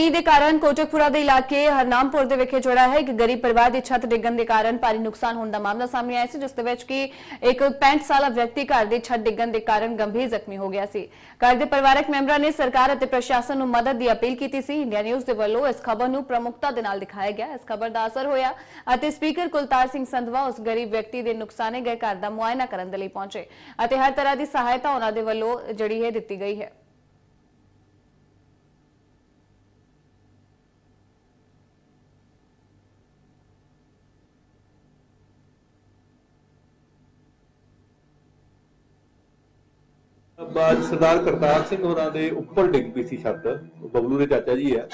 ਮੀਂਹ ਦੇ ਕਾਰਨ ਕੋਟਕਪੁਰਾ ਦੇ ਇਲਾਕੇ ਹਰਨਾਮਪੁਰ ਦੇ ਵਿਖੇ ਜੁੜਾ ਹੈ ਇੱਕ ਗਰੀਬ ਪਰਿਵਾਰ ਦੀ ਛੱਤ ਡਿੱਗਣ ਦੇ ਕਾਰਨ ਭਾਰੀ ਨੁਕਸਾਨ ਹੋਣ ਦਾ ਮਾਮਲਾ ਸਾਹਮਣੇ ਆਇਆ ਸੀ, ਜਿਸ ਦੇ ਵਿੱਚ ਕਿ ਇੱਕ 65 ਸਾਲਾ ਵਿਅਕਤੀ ਘਰ ਦੀ ਛੱਤ ਡਿੱਗਣ ਦੇ ਕਾਰਨ ਗੰਭੀਰ ਜ਼ਖਮੀ ਹੋ ਗਿਆ ਸੀ। ਘਰ ਦੇ ਪਰਿਵਾਰਕ ਮੈਂਬਰਾਂ ਨੇ ਸਰਕਾਰ ਅਤੇ ਪ੍ਰਸ਼ਾਸਨ ਨੂੰ ਮਦਦ ਦੀ ਅਪੀਲ ਕੀਤੀ ਸੀ। ਇੰਡੀਆ ਨਿਊਜ਼ ਦੇ ਵੱਲੋਂ ਇਸ ਖਬਰ ਨੂੰ ਪ੍ਰਮੁੱਖਤਾ ਦੇ ਨਾਲ ਦਿਖਾਇਆ ਗਿਆ। ਇਸ ਖਬਰ ਦਾ ਅਸਰ ਹੋਇਆ ਅਤੇ ਸਪੀਕਰ ਕੁਲਤਾਰ ਸਿੰਘ ਸੰਧਵਾ ਉਸ ਗਰੀਬ ਵਿਅਕਤੀ ਦੇ ਨੁਕਸਾਨੇ ਗਏ ਘਰ ਦਾ ਮੁਆਇਨਾ ਕਰਨ ਦੇ ਲਈ ਪਹੁੰਚੇ ਅਤੇ ਹਰ ਤਰ੍ਹਾਂ ਦੀ ਸਹਾਇਤਾ ਉਹਨਾਂ ਦੇ ਵੱਲੋਂ ਜਿਹੜੀ ਹੈ ਦਿੱਤੀ ਗਈ ਹੈ। ਬਾਦ ਸਰਦਾਰ ਕਰਤਾਰ ਸਿੰਘ ਹੋਰਾਂ ਦੇ ਉੱਪਰ ਡਿੱਗ ਪਈ ਸੀ ਛੱਤ। ਬਬਲੂ ਦੇ ਚਾਚਾ ਜੀ ਆ।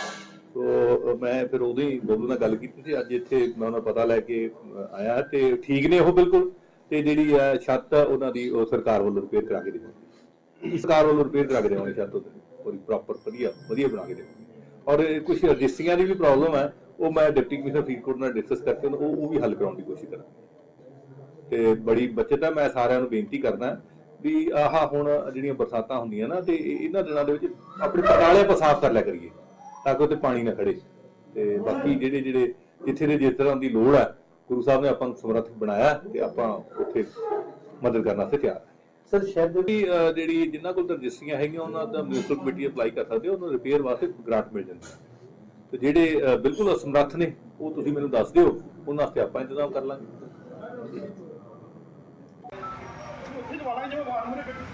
ਸੋ ਮੈਂ ਫਿਰ ਉਦੋਂ ਹੀ ਬਬਲੂ ਨਾਲ ਗੱਲ ਕੀਤੀ ਸੀ। ਅੱਜ ਇੱਥੇ ਮੈਂ ਉਹਨਾਂ ਪਤਾ ਲੈ ਕੇ ਆਇਆ ਤੇ ਠੀਕ ਨੇ ਉਹ ਬਿਲਕੁਲ। ਤੇ ਜਿਹੜੀ ਆ ਛੱਤ ਉਹਨਾਂ ਦੀ ਉਹ ਸਰਕਾਰ ਵੱਲੋਂ ਰਿਪੇਅਰ ਕਰਾ ਕੇ ਦੇਵਾਂਗੇ। ਸਰਕਾਰ ਵੱਲੋਂ ਰਿਪੇਅਰ ਕਰਾ ਕੇ ਦੇਵਾਂਗੇ ਛੱਤ ਉਹਦੀ। ਪੂਰੀ ਪ੍ਰੋਪਰ ਵਧੀਆ ਵਧੀਆ ਬਣਾ ਕੇ ਦੇਵਾਂਗੇ। ਔਰ ਕੁਝ ਰਜਿਸਟਰੀਆਂ ਦੀ ਵੀ ਪ੍ਰੋਬਲਮ ਹੈ ਉਹ ਮੈਂ ਡਿਪਟੀ ਕਮਿਸ਼ਨਰ ਫਰੀਦਕੋਟ ਨਾਲ ਡਿਸਕਸ ਕਰਕੇ ਉਹ ਉਹ ਵੀ ਹੱਲ ਕਰਾਉਣ ਦੀ ਕੋਸ਼ਿਸ਼ ਕਰਾਂਗਾ। ਤੇ ਬੜੀ ਬਚਤ ਹੈ ਮੈਂ ਸਾਰਿਆਂ ਨੂੰ ਬੇਨਤੀ ਕਰਦਾ ਵੀ ਆਹ ਹੁਣ ਜਿਹੜੀਆਂ ਬਰਸਾਤਾਂ ਹੁੰਦੀਆਂ ਨਾ ਤੇ ਇਹ- ਇਹਨਾਂ ਦਿਨਾਂ ਦੇ ਵਿੱਚ ਆਪਣੇ ਪਟਾਲੇ ਆਪਾਂ ਸਾਫ਼ ਕਰ ਲਿਆ ਕਰੀਏ ਤਾਂ ਕਿ ਉੱਤੇ ਪਾਣੀ ਨਾ ਖੜੇ ਤੇ ਬਾਕੀ ਜਿਹੜੇ ਜਿਹੜੇ ਜਿੱਥੇ ਦੇ ਜਿਸ ਤਰ੍ਹਾਂ ਦੀ ਲੋੜ ਹੈ ਗੁਰੂ ਸਾਹਿਬ ਨੇ ਆਪਾਂ ਨੂੰ ਸਮਰੱਥ ਬਣਾਇਆ ਤੇ ਆਪਾਂ ਉੱਥੇ ਮਦਦ ਕਰਨ ਵਾਸਤੇ ਤਿਆਰ ਹਾਂ ਸਰ ਸ਼ਹਿਰ ਦੇ ਜਿਹੜੀ ਜਿਨ੍ਹਾਂ ਕੋਲ ਰਜਿਸਟਰੀਆਂ ਹੈਗੀਆਂ ਉਹਨਾਂ ਦਾ ਮਿਊਨਿਸਪਲ ਕਮੇਟੀ ਅਪਲਾਈ ਕਰ ਸਕਦੇ ਹੋ ਉਹਨਾਂ ਨੂੰ ਰਿਪੇਅਰ ਵਾਸਤੇ ਗ੍ਰਾਂਟ ਮਿਲ ਜਾਂਦੀ ਹੈ ਤੇ ਜਿਹੜੇ ਬਿਲਕੁਲ ਅਸਮਰੱਥ ਨੇ ਉਹ ਤੁਸੀਂ ਮੈਨੂੰ ਦੱਸ ਦਿਓ ਉਹਨਾਂ ਵਾਸਤੇ ਆਪਾਂ ਇੰਤਜ਼ਾਮ ਕਰ ਲਾਂਗੇ। വളഞ്ഞു അങ്ങനെ കിട്ടും